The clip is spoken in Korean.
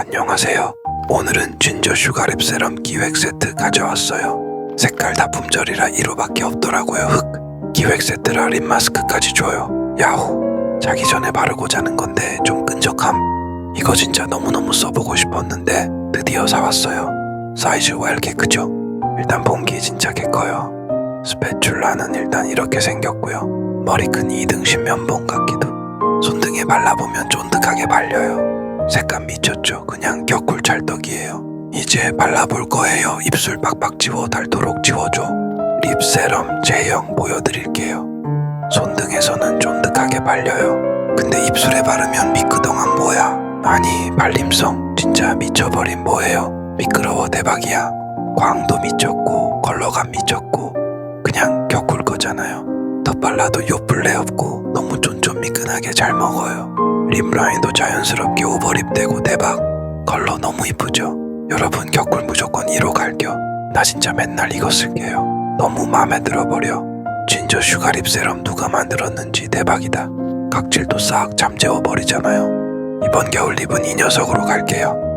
안녕하세요. 오늘은 진저 슈가랩 세럼 기획 세트 가져왔어요. 색깔 다 품절이라 1호밖에 없더라고요. 흑. 기획 세트라 립 마스크까지 줘요. 야호. 자기 전에 바르고 자는 건데 좀 끈적함. 이거 진짜 너무너무 써보고 싶었는데 드디어 사왔어요. 사이즈가 왜 이렇게 크죠? 일단 봉기 진짜 개 커요. 스패츌라는 일단 이렇게 생겼고요. 머리 큰 2등 신면봉 같기도. 손등에 발라보면 쫀득하게 발려요. 색감 미쳤죠. 그냥 격쿨 찰떡이에요. 이제 발라볼 거예요. 입술 빡빡 지워 닳도록 지워줘. 립 세럼 제형 보여드릴게요. 손등에서는 쫀득하게 발려요. 근데 입술에 바르면 미끄덩한 뭐야? 아니 발림성 진짜 미쳐버린 뭐예요? 미끄러워 대박이야. 광도 미쳤고 컬러감 미쳤고 그냥 격쿨 거잖아요. 덧발라도 요플레 없고 너무 쫀쫀 미끈하게 잘 먹어요. 립 라인도 자연스럽게 오버립되고 대박. 컬러 너무 이쁘죠? 여러분 격쿨 무조건 1호 갈겨. 나 진짜 맨날 이거 쓸게요. 너무 마음에 들어버려. 진저 슈가립 세럼 누가 만들었는지 대박이다. 각질도 싹 잠재워 버리잖아요. 이번 겨울 립은 이 녀석으로 갈게요.